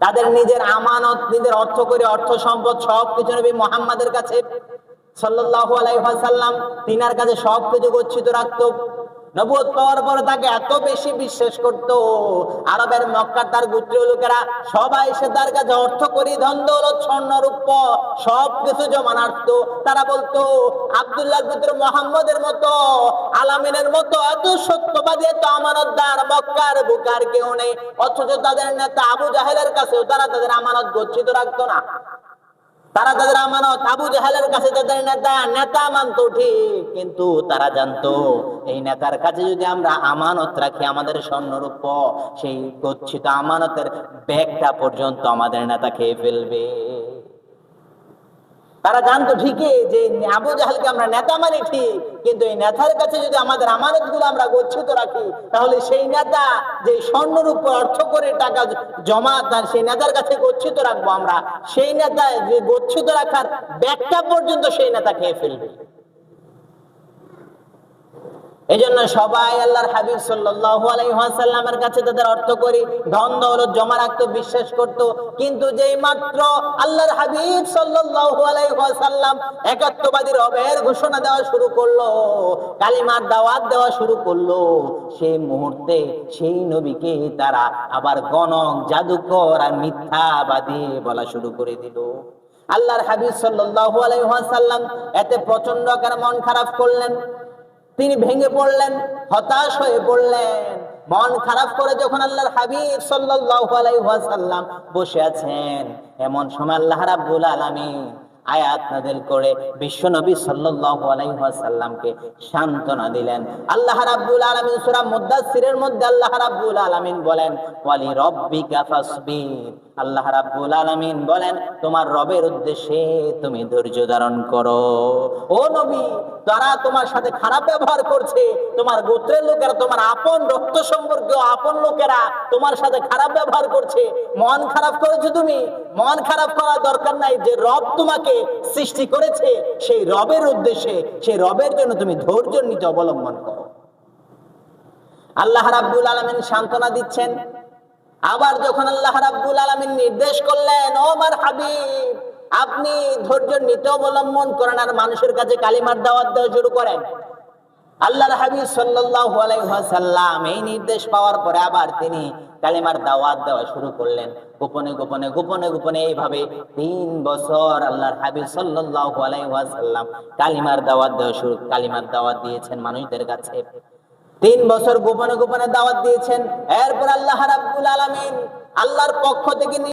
তাদের নিজের আমানত, নিজের অর্থ করে, অর্থ সম্পদ সব কিছু নবী মোহাম্মদের কাছে সাল্লাহ আলাইহি সাল্লাম তিনার কাছে সব কিছু গচ্ছিত রাখতো। নবুয়ত পাওয়ার পরে তাকে এত বেশি বিশ্বাস করত। আরবের মক্কার তার গোত্রীয় লোকেরা সবাই এসে তার কাছে অর্থ করি, ধন, দৌলত, স্বর্ণ, রূপ, সব কিছু জমা রাখতো তারা বলতো, আব্দুল্লাহ পুত্র মোহাম্মদের মতো, আলামিনের মতো এত সত্যবাদী, এত আমানতদার মক্কার বুকার কেউ নেই। অথচ তাদের নেতা আবু জাহেলের কাছেও তারা তাদের আমানত গচ্ছিত রাখতো না। তারা তাদের আমানত আবু জাহালের কাছে তাদের নেতা নেতা মানতো ঠিক, কিন্তু তারা জানতো এই নেতার কাছে যদি আমরা আমানত রাখি আমাদের স্বর্ণরূপ, সেই গচ্ছিত আমানতের ব্যাগটা পর্যন্ত আমাদের নেতা খেয়ে ফেলবে। তারা জানতো ঠিকই যে আবু জাহালকে আমরা নেতা মানি ঠিক, কিন্তু এই নেতার কাছে যদি আমাদের আমানতগুলো আমরা গচ্ছিত রাখি, তাহলে সেই নেতা যে স্বর্ণরূপ অর্থ করে টাকা জমা তার সেই নেতার কাছে গচ্ছিত রাখব আমরা। সেই নেতা যে গচ্ছিত রাখার ব্যাগটা পর্যন্ত সেই নেতা খেয়ে ফেলবে। এই জন্য সবাই আল্লাহর হাবিব সাল্লাল্লাহু আলাইহি ওয়াসাল্লামের কাছে তাদের অর্থ করি, ধন, দৌলত জমা রাখতো, বিশ্বাস করত। কিন্তু যেই মাত্র আল্লাহর হাবিব সাল্লাল্লাহু আলাইহি ওয়াসাল্লাম একাত্মবাদী রবের ঘোষণা দেওয়া শুরু করল, কালিমার দাওয়াত দেওয়া শুরু করল, সেই মুহূর্তে সেই নবীকে তারা আবার গণক, জাদুকর আর মিথ্যাবাদী বলা শুরু করে দিল। আল্লাহর হাবিব সাল্লাল্লাহু আলাইহি ওয়াসাল্লাম এতে প্রচণ্ড আকার মন খারাপ করলেন। তিনি ভেঙে পড়লেন, হতাশ হয়ে পড়লেন। মন খারাপ করে যখন আল্লাহর হাবিব সাল্লাল্লাহু আলাইহি ওয়াসাল্লাম বসে আছেন, এমন সময় আল্লাহ রাব্বুল আলামিন আয়াত নাযিল করে বিশ্ব নবী সাল্লাল্লাহু আলাইহি ওয়াসাল্লামকে সান্ত্বনা দিলেন। আল্লাহ রাব্বুল আলামিন সূরা মুদ্দাসসিরের মধ্যে আল্লাহ রাব্বুল আলামিন বলেন, ওয়ালি রাব্বিকা ফাসবির। আল্লাহ রাব্বুল আলামিন বলেন, তোমার রবের উদ্দেশ্যে তুমি ধৈর্য ধারণ করো। ও নবী তারা তোমার সাথে খারাপ ব্যবহার করছে, তোমার গোত্রের লোকেরা, তোমার আপন রক্ত সম্পর্কীয় আপন লোকেরা তোমার সাথে খারাপ ব্যবহার করছে, মন খারাপ করেছ তুমি মন খারাপ করার দরকার নাই, যে রব তোমাকে সৃষ্টি করেছে, সেই রবের উদ্দেশ্যে, সেই রবের জন্য তুমি ধৈর্য নিতে অবলম্বন করো। আল্লাহ রাব্বুল আলামিন সান্ত্বনা দিচ্ছেন, আবার যখন আল্লাহ রাব্বুল আলামিন নির্দেশ করলেন, ও আমার হাবিব, আপনি ধৈর্য নিতে অবলম্বন করেন আর মানুষের কাছে কালিমার দাওয়াত দেওয়া শুরু করেন। আল্লাহর হাবিব ওয়াসাল্লাম এই নির্দেশ পাওয়ার পরে আবার তিনি কালিমার দাওয়াত দেওয়া শুরু করলেন। গোপনে গোপনে গোপনে গোপনে এইভাবে তিন বছর আল্লাহর হাবিব সাল্লাল্লাহু কালিমার দাওয়াত দেওয়া শুরু, কালিমার দাওয়াত দিয়েছেন মানুষদের কাছে। তিন বছর গোপনে গোপনে দাওয়াত দিয়েছেন। এরপর আল্লাহ রাব্বুল আলামিন আল্লাহর পক্ষ থেকে